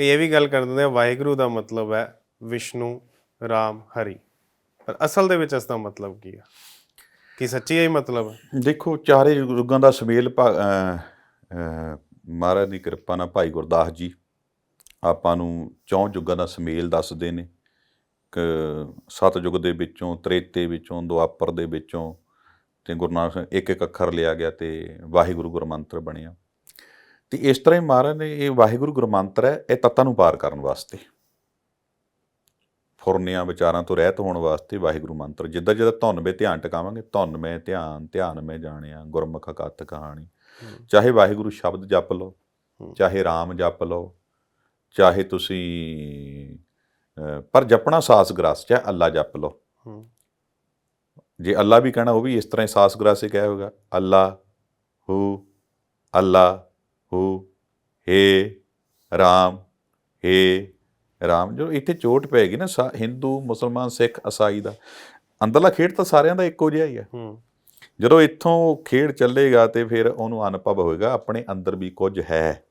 ਕਿ ਇਹ ਵੀ ਗੱਲ ਕਰ ਦਿੰਦੇ ਆ, ਵਾਹਿਗੁਰੂ ਦਾ ਮਤਲਬ ਹੈ ਵਿਸ਼ਨੂੰ, ਰਾਮ, ਹਰੀ। ਪਰ ਅਸਲ ਦੇ ਵਿੱਚ ਇਸ ਦਾ ਮਤਲਬ ਕੀ ਆ? ਕੀ ਸੱਚੀ ਇਹ ਮਤਲਬ ਹੈ? ਦੇਖੋ, ਚਾਰੇ ਯੁੱਗਾਂ ਦਾ ਸੁਮੇਲ ਭਾ- ਮਹਾਰਾਜ ਦੀ ਕਿਰਪਾ ਨਾਲ ਭਾਈ ਗੁਰਦਾਸ ਜੀ ਆਪਾਂ ਨੂੰ ਚੌਂ ਯੁੱਗਾਂ ਦਾ ਸੁਮੇਲ ਦੱਸਦੇ ਨੇ। ਕਿ ਸਤਯੁਗ ਦੇ ਵਿੱਚੋਂ, ਤ੍ਰੇਤੇ ਵਿੱਚੋਂ, ਦੁਆਪਰ ਦੇ ਵਿੱਚੋਂ ਤੇ ਗੁਰੂ ਨਾਨਕ ਇੱਕ ਇੱਕ ਅੱਖਰ ਲਿਆ ਗਿਆ ਤੇ ਵਾਹਿਗੁਰੂ ਗੁਰਮੰਤਰ ਬਣਿਆ। ਤੇ ਇਸ ਤਰ੍ਹਾਂ ਹੀ ਮਹਾਰਾਜ ਨੇ ਇਹ ਵਾਹਿਗੁਰੂ ਗੁਰਮੰਤਰ ਹੈ ਇਹ ਤੱਤਾਂ ਨੂੰ ਪਾਰ ਕਰਨ ਵਾਸਤੇ। ਫੁਰਨਿਆਂ ਵਿਚਾਰਾਂ ਤੋਂ ਰਹਿਤ ਹੋਣ ਵਾਸਤੇ ਵਾਹਿਗੁਰੂ ਮੰਤਰ ਜਿੱਦਾਂ ਜਿੱਦਾਂ ਧੁਨ ਵਿੱਚ ਧਿਆਨ ਟਿਕਾਵਾਂਗੇ ਧੁਨ ਮੈਂ ਧਿਆਨ ਧਿਆਨ ਮੈਂ ਜਾਣਿਆ ਗੁਰਮੁਖ ਕਤ ਕਹਾਣੀ। ਚਾਹੇ ਵਾਹਿਗੁਰੂ ਸ਼ਬਦ ਜਪ ਲਓ ਹੂੰ। ਚਾਹੇ ਰਾਮ ਜਪ ਲਓ ਚਾਹੇ ਤੁਸੀਂ ਪਰ ਜਪਣਾ ਸਾਸ ਗ੍ਰਾਸ ਚਾਹੇ ਅੱਲਾ ਜਪ ਲਓ। ਹੂੰ। ਜੇ ਅੱਲਾ ਵੀ ਕਹਿਣਾ ਉਹ ਵੀ ਇਸ ਤਰ੍ਹਾਂ ਹੀ ਸਾਸ ਗ੍ਰਾਸੇ ਕਿਹਾ ਹੋਗਾ ਅੱਲਾ ਹੂ ਅੱਲਾ ਹੂ ਹੇ ਰਾਮ ਹੇ ਰਾਮ। ਜੋ ਇੱਥੇ ਚੋਟ ਪੈਗੀ ਨਾ ਹਿੰਦੂ ਮੁਸਲਮਾਨ ਸਿੱਖ ਈਸਾਈ ਦਾ ਅੰਦਰਲਾ ਖੇਡ ਤਾਂ ਸਾਰਿਆਂ ਦਾ ਇੱਕੋ ਜਿਹਾ ਹੀ ਹੈ ਹੂੰ। ਜਦੋਂ ਇੱਥੋਂ ਖੇਡ ਚੱਲੇਗਾ ਤੇ ਫਿਰ ਉਹਨੂੰ ਅਨੁਭਵ ਹੋਏਗਾ ਆਪਣੇ ਅੰਦਰ ਵੀ ਕੁਝ ਹੈ।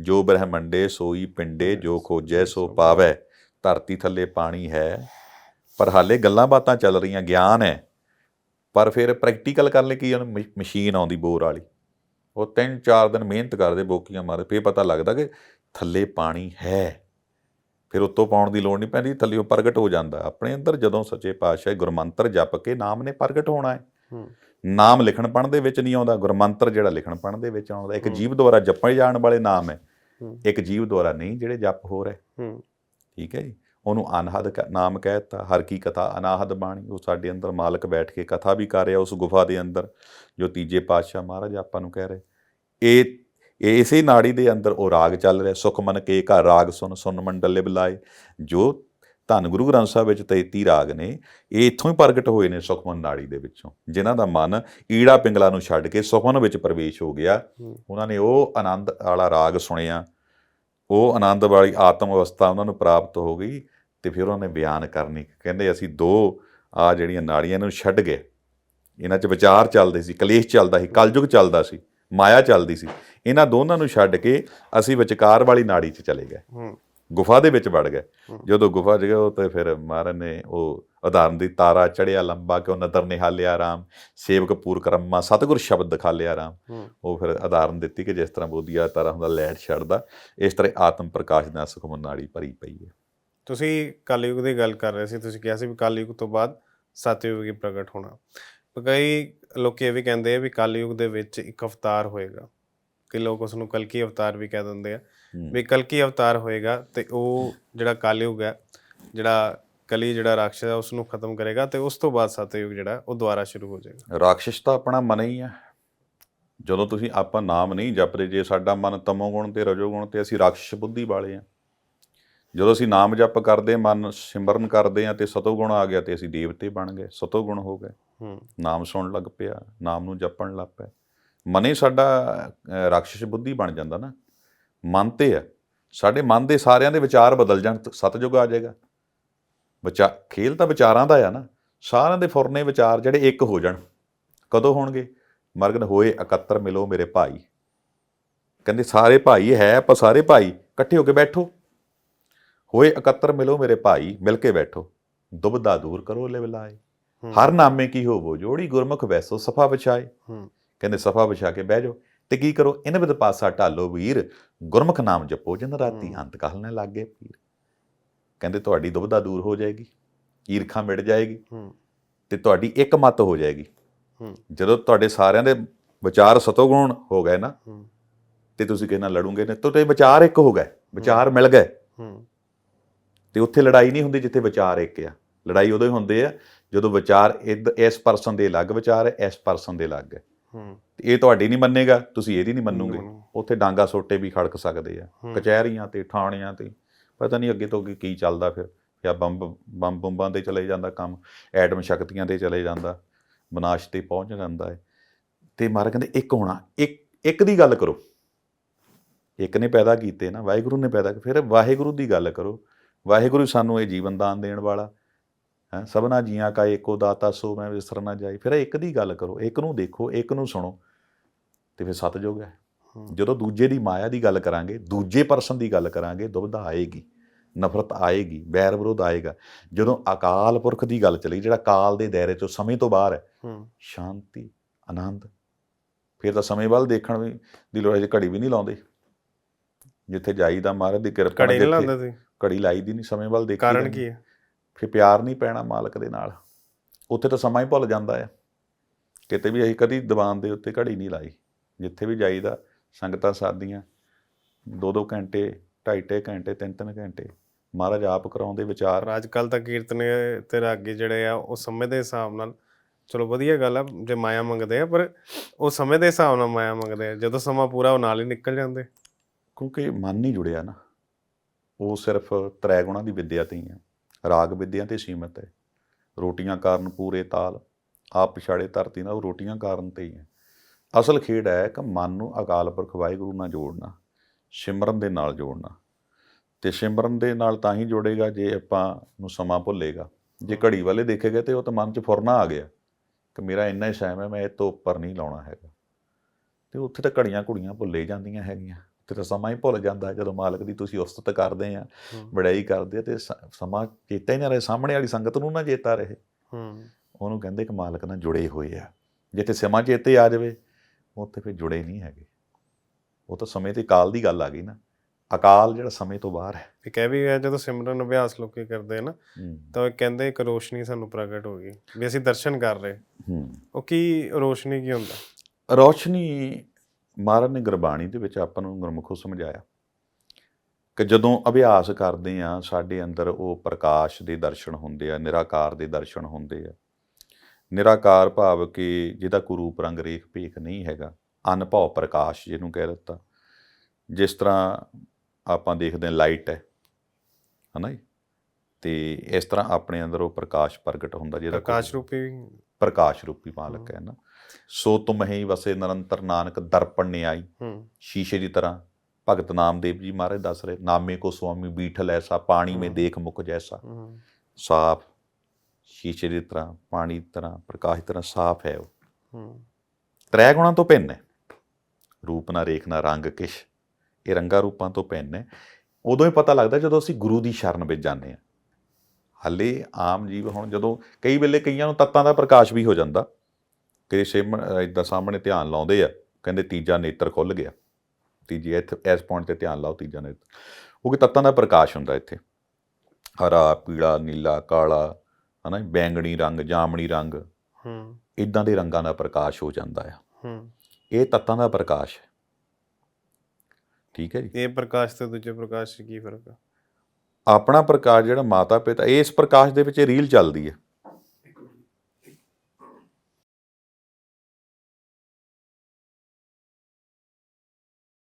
ਜੋ ਬ੍ਰਹਮੰਡੇ ਸੋਈ ਪਿੰਡੇ ਜੋ ਖੋਜੈ ਸੋ ਪਾਵੈ। ਧਰਤੀ ਥੱਲੇ ਪਾਣੀ ਹੈ। ਪਰ ਹਾਲੇ ਗੱਲਾਂ ਬਾਤਾਂ ਚੱਲ ਰਹੀਆਂ ਗਿਆਨ ਹੈ। ਪਰ ਫਿਰ ਪ੍ਰੈਕਟੀਕਲ ਕਰਨ ਲਈ ਕੀ ਮਸ਼ੀਨ ਆਉਂਦੀ ਬੋਰ ਵਾਲੀ। ਉਹ ਤਿੰਨ ਚਾਰ ਦਿਨ ਮਿਹਨਤ ਕਰਦੇ ਬੋਕੀਆਂ ਮਾਰੇ ਫਿਰ ਪਤਾ ਲੱਗਦਾ ਕਿ ਥੱਲੇ ਪਾਣੀ ਹੈ। ਫਿਰ ਉੱਤੋਂ ਪਾਉਣ ਦੀ ਲੋੜ ਨਹੀਂ ਪੈਂਦੀ ਥੱਲੇੋਂ ਪ੍ਰਗਟ ਹੋ ਜਾਂਦਾ। ਆਪਣੇ ਅੰਦਰ ਜਦੋਂ ਸੱਚੇ ਪਾਤਸ਼ਾਹ ਗੁਰਮੰਤਰ ਜਪ ਕੇ ਨਾਮ ਨੇ ਪ੍ਰਗਟ ਹੋਣਾ ਹੈ। ਨਾਮ ਲਿਖਣ ਪੜ੍ਹਨ ਦੇ ਵਿੱਚ ਨਹੀਂ ਆਉਂਦਾ ਗੁਰਮੰਤਰ ਜਿਹੜਾ ਲਿਖਣ ਪੜ੍ਹਨ ਦੇ ਵਿੱਚ ਆਉਂਦਾ ਇੱਕ। ਜੀਵ ਦੁਆਰਾ ਜਪੇ ਜਾਣ ਵਾਲੇ ਨਾਮ ਹੈ। ਇੱਕ ਜੀਵ ਦੁਆਰਾ ਨਹੀਂ ਜਿਹੜੇ ਜਪ ਹੋ ਰਹੇ। ਠੀਕ ਹੈ ਜੀ। ਉਹਨੂੰ ਅਨਹਦ ਨਾਮ ਕਹਿ ਦਿੱਤਾ ਹਰ ਕੀ ਕਥਾ ਅਨਾਹਦ ਬਾਣੀ। ਉਹ ਸਾਡੇ ਅੰਦਰ ਮਾਲਕ ਬੈਠ ਕੇ ਕਥਾ ਵੀ ਕਰ ਰਿਹਾ ਉਸ ਗੁਫਾ ਦੇ ਅੰਦਰ ਜੋ ਤੀਜੇ ਪਾਤਸ਼ਾਹ ਮਹਾਰਾਜ ਆਪਾਂ ਨੂੰ ਕਹਿ ਰਹੇ। ਇਹ ਇਸੇ ਨਾੜੀ ਦੇ ਅੰਦਰ ਉਹ ਰਾਗ ਚੱਲ ਰਿਹਾ। ਸੁਖ ਮਨ ਕੇ ਕਾ ਰਾਗ ਸੁਨ ਸੁਨ ਮੰਡਲੇ ਬੁਲਾਏ। ਜੋ ਧੰਨ ਗੁਰੂ ਗ੍ਰੰਥ ਸਾਹਿਬ ਵਿੱਚ 33 ਰਾਗ ਨੇ ਇਹ ਇੱਥੋਂ ਹੀ ਪ੍ਰਗਟ ਹੋਏ ਨੇ ਸੁਖਮਨ ਨਾੜੀ ਦੇ ਵਿੱਚੋਂ। ਜਿਨ੍ਹਾਂ ਦਾ ਮਨ ਈੜਾ ਪਿੰਗਲਾ ਨੂੰ ਛੱਡ ਕੇ ਸੁਖਮਨ ਵਿੱਚ ਪ੍ਰਵੇਸ਼ ਹੋ ਗਿਆ। ਉਹਨਾਂ ਨੇ ਉਹ ਆਨੰਦ ਵਾਲਾ ਰਾਗ ਸੁਣਿਆ। ਉਹ ਆਨੰਦ ਵਾਲੀ ਆਤਮ ਅਵਸਥਾ ਉਹਨਾਂ ਨੂੰ ਪ੍ਰਾਪਤ ਹੋ ਗਈ। ਤੇ ਫਿਰ ਉਹਨਾਂ ਨੇ ਬਿਆਨ ਕਰਨੀ ਕਹਿੰਦੇ ਅਸੀਂ ਦੋ ਆ ਜਿਹੜੀਆਂ ਨਾੜੀਆਂ ਨੂੰ ਛੱਡ ਗਏ। ਇਹਨਾਂ 'ਚ ਵਿਚਾਰ ਚੱਲਦੇ ਸੀ ਕਲੇਸ਼ ਚੱਲਦਾ ਸੀ ਕਲਯੁਗ ਚੱਲਦਾ ਸੀ ਮਾਇਆ ਚੱਲਦੀ ਸੀ। ਇਹਨਾਂ ਦੋਨਾਂ ਨੂੰ ਛੱਡ ਕੇ ਅਸੀਂ ਵਿਚਕਾਰ ਵਾਲੀ ਨਾੜੀ 'ਚ ਚਲੇ ਗਏ। ਹੂੰ। ਗੁਫਾ ਦੇ ਵਿੱਚ ਵੜ ਗਏ। ਜਦੋਂ ਗੁਫਾ 'ਚ ਗਏ ਉਹ ਤੇ ਫਿਰ ਮਹਾਰਾਜ ਨੇ ਉਹ ਉਦਾਹਰਨ ਦੀ ਤਾਰਾ ਚੜਿਆ ਲੰਬਾ ਕਿਉ ਨਦਰ ਨਿਹਾਲਿਆ ਰਾਮ ਸੇਵਕ ਪੂਰ ਕਰਮਾ ਸਤਿਗੁਰ ਸ਼ਬਦ ਦਿਖਾਲਿਆ ਰਾਮ ਹੂੰ। ਉਹ ਫਿਰ ਉਦਾਹਰਨ ਦਿੱਤੀ ਕਿ ਜਿਸ ਤਰ੍ਹਾਂ ਬੋਧੀਆ ਤਾਰਾ ਹੁੰਦਾ ਲੈਟ ਛੱਡਦਾ। ਇਸ ਤਰ੍ਹਾਂ ਆਤਮ ਪ੍ਰਕਾਸ਼ ਨਾਲ ਸੁਖਮਨ ਨਾੜੀ ਭਰੀ ਪਈ ਹੈ। ਤੁਸੀਂ ਕਲਯੁਗ ਦੀ ਗੱਲ ਕਰ ਰਹੇ ਸੀ ਤੁਸੀਂ ਕਿਹਾ ਸੀ ਵੀ ਕਲਯੁਗ ਤੋਂ ਬਾਅਦ ਸਤਯੁਗ ਹੀ ਪ੍ਰਗਟ ਹੋਣਾ। ਕਈ ਲੋਕੀ ਇਹ ਵੀ ਕਹਿੰਦੇ ਆ ਵੀ ਕਲਯੁਗ ਦੇ ਵਿੱਚ ਇੱਕ ਅਵਤਾਰ ਹੋਏਗਾ। ਕਈ ਲੋਕ ਉਸ ਨੂੰ ਕਲਕੀ ਅਵਤਾਰ ਵੀ ਕਹਿ ਦਿੰਦੇ ਆ। ਵੀ ਕਲਕੀ ਅਵਤਾਰ ਹੋਏਗਾ ਤੇ ਉਹ ਜਿਹੜਾ ਕਲਯੁਗ ਹੈ ਜਿਹੜਾ ਕਲੀ ਜਿਹੜਾ ਰਾਖਸ਼ ਹੈ ਉਸ ਨੂੰ ਖਤਮ ਕਰੇਗਾ ਤੇ ਉਸ ਤੋਂ ਬਾਅਦ ਸਤਯੁਗ ਜਿਹੜਾ ਉਹ ਦੁਬਾਰਾ ਸ਼ੁਰੂ ਹੋ ਜਾਏਗਾ। ਰਾਖਸ਼ ਤਾਂ ਆਪਣਾ ਮਨ ਹੀ ਹੈ ਜਦੋਂ ਤੁਸੀਂ ਆਪਾਂ ਨਾਮ ਨਹੀਂ ਜਪਦੇ ਜੇ ਸਾਡਾ ਮਨ ਤਮੋ ਗੁਣ ਤੇ ਰਜੋ ਗੁਣ ਤੇ ਅਸੀਂ ਰਾਖਸ਼ ਬੁੱਧੀ ਵਾਲੇ ਆ ਜਦੋਂ ਅਸੀਂ ਨਾਮ ਜਪ ਕਰਦੇ ਮਨ ਸਿਮਰਨ ਕਰਦੇ ਆ ਤੇ ਸਤੋ ਗੁਣ ਆ ਗਿਆ ਤੇ ਅਸੀਂ ਦੇਵਤੇ ਬਣ ਗਏ ਸਤੋ ਗੁਣ ਹੋ ਗਏ। ਹੂੰ। ਨਾਮ ਸੁਣਨ ਲੱਗ ਪਿਆ ਨਾਮ ਨੂੰ ਜਪਣ ਲੱਗ ਪਿਆ। ਮਨ ਸਾਡਾ ਰਾਖਸ਼ ਬੁੱਧੀ ਬਣ ਜਾਂਦਾ ਨਾ। ਮਨ ਤੇ ਆ ਸਾਡੇ ਮਨ ਦੇ ਸਾਰਿਆਂ ਦੇ ਵਿਚਾਰ ਬਦਲ ਜਾਣ ਸਤਜੁਗ ਆ ਜਾਏਗਾ। ਵਿਚਾ ਖੇਲ ਤਾਂ ਵਿਚਾਰਾਂ ਦਾ ਆ ਨਾ। ਸਾਰਿਆਂ ਦੇ ਫੁਰਨੇ ਵਿਚਾਰ ਜਿਹੜੇ ਇੱਕ ਹੋ ਜਾਣ। ਕਦੋਂ ਹੋਣਗੇ? ਮਰਗਨ ਹੋਏ ਇਕੱਤਰ ਮਿਲੋ ਮੇਰੇ ਭਾਈ। ਕਹਿੰਦੇ ਸਾਰੇ ਭਾਈ ਹੈ ਆਪਾਂ ਸਾਰੇ ਭਾਈ ਇਕੱਠੇ ਹੋ ਕੇ ਬੈਠੋ। ਹੋਏ ਇਕੱਤਰ ਮਿਲੋ ਮੇਰੇ ਭਾਈ ਮਿਲ ਕੇ ਬੈਠੋ। ਦੁਬਦਾ ਦੂਰ ਕਰੋ ਲੈ ਬਿਲਾਏ। ਹਰ ਨਾਮੇ ਕੀ ਹੋਵੋ ਜੋੜੀ ਗੁਰਮੁਖ ਵੈਸੋ ਸਫਾ ਵਿਛਾਏ। ਕਹਿੰਦੇ ਸਫਾ ਵਿਛਾ ਕੇ ਬਹਿ ਜਾਓ। ਤੇ ਕੀ ਕਰੋ ਇਨ ਵਿਦ ਪਾਸਾ ਢਾਲੋ ਵੀਰ। ਗੁਰਮੁਖ ਨਾਮ ਜਪੋ ਜਨ ਰਾਤੀ। ਅੰਤ ਕਹਿਲਨੇ ਲੱਗੇ ਪੀਰ। ਕਹਿੰਦੇ ਤੁਹਾਡੀ ਦੁਬਦਾ ਦੂਰ ਹੋ ਜਾਏਗੀ ਈਰਖਾ ਮਿਟ ਜਾਏਗੀ। ਤੇ ਤੁਹਾਡੀ ਇੱਕ ਮਤ ਹੋ ਜਾਏਗੀ। ਜਦੋਂ ਤੁਹਾਡੇ ਸਾਰਿਆਂ ਦੇ ਵਿਚਾਰ ਸਤੋਗੁਣ ਹੋ ਗਏ ਨਾ ਤੇ ਤੁਸੀਂ ਕਿਸੇ ਨਾਲ ਲੜੋਗੇ ਨੇ ਤੁਹਾਡੇ ਵਿਚਾਰ ਇੱਕ ਹੋ ਗਏ ਵਿਚਾਰ ਮਿਲ ਗਏ। ਤੇ ਉੱਥੇ ਲੜਾਈ ਨਹੀਂ ਹੁੰਦੀ ਜਿੱਥੇ ਵਿਚਾਰ ਇੱਕ ਆ। ਲੜਾਈ ਉਦੋਂ ਹੀ ਹੁੰਦੇ ਆ ਜਦੋਂ ਵਿਚਾਰ ਇਦ- ਇਸ ਪਰਸਨ ਦੇ ਅਲੱਗ ਵਿਚਾਰ ਹੈ ਇਸ ਪਰਸਨ ਦੇ ਅਲੱਗ ਹੈ। ਹੂੰ। ਇਹ ਤੁਹਾਡੀ ਨਹੀਂ ਮੰਨੇਗਾ ਤੁਸੀਂ ਇਹਦੀ ਨਹੀਂ ਮੰਨੋਗੇ। ਮੰਨੂ। ਉੱਥੇ ਡਾਂਗਾ ਸੋਟੇ ਵੀ ਖੜਕ ਸਕਦੇ ਆ। ਕਚਹਿਰੀਆਂ ਤੇ ਥਾਣਿਆਂ ਤੇ ਪਤਾ ਨਹੀਂ ਅੱਗੇ ਤੋਂ ਅੱਗੇ ਕੀ ਚੱਲਦਾ ਫਿਰ। ਜਾਂ ਬੰਬ ਬੰਬ ਬੰਬਾਂ ਤੇ ਚਲੇ ਜਾਂਦਾ ਕੰਮ ਐਟਮ ਸ਼ਕਤੀਆਂ ਤੇ ਚਲੇ ਜਾਂਦਾ ਵਿਨਾਸ਼ ਤੇ ਪਹੁੰਚ ਜਾਂਦਾ ਹੈ। ਤੇ ਮਹਾਰਾਜ ਕਹਿੰਦੇ ਇੱਕ ਹੋਣਾ ਇੱਕ ਇੱਕ ਦੀ ਗੱਲ ਕਰੋ। ਇੱਕ ਨੇ ਪੈਦਾ ਕੀਤੇ ਨਾ ਵਾਹਿਗੁਰੂ ਨੇ ਪੈਦਾ ਫਿਰ ਵਾਹਿਗੁਰੂ ਦੀ ਗੱਲ ਕਰੋ। ਵਾਹਿਗੁਰੂ ਸਾਨੂੰ ਇਹ ਜੀਵਨ ਦਾਨ ਦੇਣ ਵਾਲਾ ਹੈ ਸਭਨਾ ਜੀਆਂ ਕਾ ਏਕੋ ਦਾਤਾ ਸੋ ਮੈਂ ਵਿਸਰ ਨਾ ਜਾਈ। ਫਿਰ ਇੱਕ ਦੀ ਗੱਲ ਕਰੋ ਇੱਕ ਨੂੰ ਦੇਖੋ ਇੱਕ ਨੂੰ ਸੁਣੋ ਤੇ ਫਿਰ ਸਤਜੁਗ ਹੈ। ਜਦੋਂ ਦੂਜੇ ਦੀ ਮਾਇਆ ਦੀ ਗੱਲ ਕਰਾਂਗੇ ਦੂਜੇ ਪਰਸਨ ਦੀ ਗੱਲ ਕਰਾਂਗੇ ਦੁਬਿਧਾ ਆਏਗੀ ਨਫ਼ਰਤ ਆਏਗੀ ਵੈਰ ਵਿਰੋਧ ਆਏਗਾ। ਜਦੋਂ ਅਕਾਲ ਪੁਰਖ ਦੀ ਗੱਲ ਚਲੀ ਜਿਹੜਾ ਕਾਲ ਦੇ ਦਾਇਰੇ ਚੋਂ ਸਮੇਂ ਤੋਂ ਬਾਹਰ ਹੈ ਸ਼ਾਂਤੀ ਆਨੰਦ ਫਿਰ ਤਾਂ ਸਮੇਂ ਵੱਲ ਦੇਖਣ ਵੀ ਦੀ ਲੋੜ ਹੈ ਜੇ ਘੜੀ ਵੀ ਨਹੀਂ ਲਾਉਂਦੇ। ਜਿੱਥੇ ਜਾਈਦਾ ਮਹਾਰਾਜ ਦੀ ਕਿਰਪਾ ਨਾਲ ਨਹੀਂ ਜਿੱਥੇ ਲਾਉਂਦੇ ਸੀ ਘੜੀ ਲਾਈ ਦੀ ਨਹੀਂ ਸਮੇਂ ਵੱਲ ਦੇਖੀ ਕਾਰਨ। ਕੀ ਹੈ? ਫਿਰ ਪਿਆਰ ਨਹੀਂ ਪੈਣਾ ਮਾਲਕ ਦੇ ਨਾਲ। ਉੱਥੇ ਤਾਂ ਸਮਾਂ ਹੀ ਭੁੱਲ ਜਾਂਦਾ ਹੈ। ਕਿਤੇ ਵੀ ਅਸੀਂ ਕਦੀ ਦੀਵਾਨ ਦੇ ਉੱਤੇ ਘੜੀ ਨਹੀਂ ਲਾਈ। ਜਿੱਥੇ ਵੀ ਜਾਈਦਾ ਸੰਗਤਾਂ ਸਾਦੀਆਂ ਦੋ ਦੋ ਘੰਟੇ ਢਾਈ ਢਾਈ ਘੰਟੇ ਤਿੰਨ ਤਿੰਨ ਘੰਟੇ ਮਹਾਰਾਜ ਆਪ ਕਰਾਉਂਦੇ ਵਿਚਾਰ। ਅੱਜ ਕੱਲ ਤਾਂ ਕੀਰਤਨ ਤੇ ਰਾਗੀ ਜਿਹੜੇ ਆ ਉਹ ਸਮੇਂ ਦੇ ਹਿਸਾਬ ਨਾਲ ਚਲੋ ਵਧੀਆ ਗੱਲ ਆ ਜੇ ਮਾਇਆ ਮੰਗਦੇ ਆ ਪਰ ਉਹ ਸਮੇਂ ਦੇ ਹਿਸਾਬ ਨਾਲ ਮਾਇਆ ਮੰਗਦੇ ਆ। ਜਦੋਂ ਸਮਾਂ ਪੂਰਾ ਉਹ ਨਾਲ ਹੀ ਨਿਕਲ ਜਾਂਦੇ। ਕਿਉਂਕਿ ਮਨ ਨਹੀਂ ਜੁੜਿਆ ਨਾ। ਉਹ ਸਿਰਫ ਤ੍ਰੈ ਗੁਣਾ ਦੀ ਵਿਦਿਆ ਤੇ ਹੀ ਹੈ। ਰਾਗ ਵਿਦਿਆ ਤੇ ਸੀਮਤ ਹੈ। ਰੋਟੀਆਂ ਕਾਰਨ ਪੂਰੇ ਤਾਲ, ਆਪ ਪਿਛਾੜੇ ਧਰਤੀ ਨਾਲ ਉਹ ਰੋਟੀਆਂ ਕਾਰਨ ਤੇ ਹੀ ਹੈ। ਅਸਲ ਖੇਡ ਹੈ ਕਿ ਮਨ ਨੂੰ ਅਕਾਲ ਪੁਰਖ ਵਾਹਿਗੁਰੂ ਨਾਲ ਜੋੜਨਾ, ਸਿਮਰਨ ਦੇ ਨਾਲ ਜੋੜਨਾ। ਤੇ ਸਿਮਰਨ ਦੇ ਨਾਲ ਤਾਂ ਹੀ ਜੋੜੇਗਾ ਜੇ ਆਪਾਂ ਨੂੰ ਸਮਾਂ ਭੁੱਲੇਗਾ। ਜੇ ਘੜੀ ਵਾਲੇ ਦੇਖੇਗਾ ਤੇ ਉਹ ਤਾਂ ਮਨ 'ਚ ਫੁਰਨਾ ਆ ਗਿਆ ਕਿ ਮੇਰਾ ਇੰਨਾ ਹੀ ਸਹਿਮ ਹੈ, ਮੈਂ ਇਹ ਤੋਂ ਉੱਪਰ ਨਹੀਂ ਲਾਉਣਾ ਹੈਗਾ। ਤੇ ਉੱਥੇ ਤਾਂ ਘੜੀਆਂ ਘੁੜੀਆਂ ਭੁੱਲੇ ਜਾਂਦੀਆਂ ਹੈਗੀਆਂ। ਤਾਂ ਸਮਾਂ ਹੀ ਭੁੱਲ ਜਾਂਦਾ ਜਦੋਂ ਮਾਲਕ ਦੀ ਤੁਸੀਂ ਉਸਤਤ ਕਰਦੇ ਆ ਬੜਾਈ ਕਰਦੇ ਆ ਤੇ ਸਮਾਂ ਚੇਤਾ ਹੀ ਨਾ ਰਹੇ ਸਾਹਮਣੇ ਵਾਲੀ ਸੰਗਤ ਨੂੰ ਨਾ ਚੇਤਾ ਰਹੇ। ਹੂੰ। ਉਹਨੂੰ ਕਹਿੰਦੇ ਕਿ ਮਾਲਕ ਨਾਲ ਜੁੜੇ ਹੋਏ ਆ। ਜਿੱਥੇ ਸਮਾਂ ਚੇਤੇ ਆ ਜਾਵੇ ਉੱਥੇ ਫਿਰ ਜੁੜੇ ਨਹੀਂ ਹੈਗੇ। ਉਹ ਤਾਂ ਸਮੇਂ ਤੇ ਕਾਲ ਦੀ ਗੱਲ ਆ ਗਈ ਨਾ। ਅਕਾਲ ਜਿਹੜਾ ਸਮੇਂ ਤੋਂ ਬਾਹਰ ਹੈ। ਇਹ ਕਹਿ ਵੀ ਗਿਆ ਜਦੋਂ ਸਿਮਰਨ ਅਭਿਆਸ ਲੋਕੀ ਕਰਦੇ ਆ ਨਾ ਤਾਂ ਉਹ ਕਹਿੰਦੇ ਇੱਕ ਰੋਸ਼ਨੀ ਸਾਨੂੰ ਪ੍ਰਗਟ ਹੋ ਗਈ ਵੀ ਅਸੀਂ ਦਰਸ਼ਨ ਕਰ ਰਹੇ। ਹੂੰ। ਉਹ ਕੀ ਰੋਸ਼ਨੀ ਕੀ ਹੁੰਦਾ? ਰੌਸ਼ਨੀ ਮਹਾਰਾਜ ਨੇ ਗੁਰਬਾਣੀ ਦੇ ਵਿੱਚ ਆਪਾਂ ਨੂੰ ਗੁਰਮੁਖੋਂ ਸਮਝਾਇਆ ਕਿ ਜਦੋਂ ਅਭਿਆਸ ਕਰਦੇ ਆ ਸਾਡੇ ਅੰਦਰ ਉਹ ਪ੍ਰਕਾਸ਼ ਦੇ ਦਰਸ਼ਨ ਹੁੰਦੇ ਆ, ਨਿਰਾਕਾਰ ਦੇ ਦਰਸ਼ਨ ਹੁੰਦੇ ਆ। ਨਿਰਾਕਾਰ ਭਾਵ ਕਿ ਜਿਹਦਾ ਕੋਈ ਰੂਪ ਰੰਗ ਰੇਖ ਭੇਖ ਨਹੀਂ ਹੈਗਾ ਅਨਭਉ ਪ੍ਰਕਾਸ਼ ਜਿਹਨੂੰ ਕਹਿ ਦਿੱਤਾ। ਜਿਸ ਤਰ੍ਹਾਂ ਆਪਾਂ ਦੇਖਦੇ ਹਾਂ ਲਾਈਟ ਹੈ, ਹਨਾ ਜੀ? ਤੇ ਇਸ ਤਰ੍ਹਾਂ ਆਪਣੇ ਅੰਦਰ ਉਹ ਪ੍ਰਕਾਸ਼ ਪ੍ਰਗਟ ਹੁੰਦਾ ਜਿਹਦਾ ਪ੍ਰਕਾਸ਼ ਰੂਪੀ ਪ੍ਰਕਾਸ਼ ਰੂਪੀ ਮਾਲਕ ਹੈ। ਨਾ। ਸੋ ਤੁਮ ਹੀ ਵਸੇ ਨਿਰੰਤਰ ਨਾਨਕ ਦਰਪਣ ਨੇ ਆਈ। ਸ਼ੀਸ਼ੇ ਦੀ ਤਰ੍ਹਾਂ ਭਗਤ ਨਾਮਦੇਵ ਜੀ ਮਹਾਰਾਜ ਦੱਸ ਰਹੇ ਨਾਮੇ ਕੋ ਸੁਆਮੀ ਬੀਠਲ ਐਸਾ ਪਾਣੀ ਮੇ। ਦੇਖ ਮੁਖ ਜੈਸਾ। ਸਾਫ਼ ਸ਼ੀਸ਼ੇ ਦੀ ਤਰ੍ਹਾਂ ਪਾਣੀ ਦੀ ਤਰ੍ਹਾਂ ਪ੍ਰਕਾਸ਼ ਦੀ ਤਰ੍ਹਾਂ ਸਾਫ਼ ਹੈ ਉਹ। ਤ੍ਰੈ ਗੁਣਾਂ ਤੋਂ ਭਿੰਨ ਹੈ। ਰੂਪ ਨਾ ਰੇਖ ਨਾ ਰੰਗ ਕਿਛ ਇਹ ਰੰਗਾਂ ਰੂਪਾਂ ਤੋਂ ਭਿੰਨ ਹੈ। ਉਦੋਂ ਹੀ ਪਤਾ ਲੱਗਦਾ ਜਦੋਂ ਅਸੀਂ ਗੁਰੂ ਦੀ ਸ਼ਰਨ ਵਿੱਚ ਜਾਂਦੇ ਹਾਂ। ਹਾਲੇ ਆਮ ਜੀਵ ਹੁਣ ਜਦੋਂ ਕਈ ਵੇਲੇ ਕਈਆਂ ਨੂੰ ਤੱਤਾਂ ਦਾ ਪ੍ਰਕਾਸ਼ ਵੀ ਹੋ ਜਾਂਦਾ। ਕਿ ਸਿਮ ਇਦਾਂ ਸਾਹਮਣੇ ਧਿਆਨ ਲਾਉਂਦੇ ਆ ਕਹਿੰਦੇ ਤੀਜਾ ਨੇਤਰ ਖੁੱਲ ਗਿਆ। ਤੀਜੀ ਇੱਥੇ ਇਸ ਪੁਆਇੰਟ ਤੇ ਧਿਆਨ ਲਾਓ ਤੀਜਾ ਨੇਤਰ। ਉਹ ਕਿ ਤੱਤਾਂ ਦਾ ਪ੍ਰਕਾਸ਼ ਹੁੰਦਾ ਇੱਥੇ। ਹਰਾ ਪੀਲਾ ਨੀਲਾ ਕਾਲਾ ਹਨਾ ਬੈਂਗਣੀ ਰੰਗ ਜਾਮਣੀ ਰੰਗ ਹੂੰ। ਇਦਾਂ ਦੇ ਰੰਗਾਂ ਦਾ ਪ੍ਰਕਾਸ਼ ਹੋ ਜਾਂਦਾ ਆ। ਹੂੰ। ਇਹ ਤੱਤਾਂ ਦਾ ਪ੍ਰਕਾਸ਼ ਹੈ। ਠੀਕ ਹੈ ਜੀ? ਇਹ ਪ੍ਰਕਾਸ਼ ਤੇ ਦੂਜੇ ਪ੍ਰਕਾਸ਼ 'ਚ ਕੀ ਫ਼ਰਕ ਆ? ਆਪਣਾ ਪ੍ਰਕਾਸ਼ ਜਿਹੜਾ ਮਾਤਾ ਪਿਤਾ ਇਸ ਪ੍ਰਕਾਸ਼ ਦੇ ਵਿੱਚ ਇਹ ਰੀਲ ਚੱਲਦੀ ਹੈ।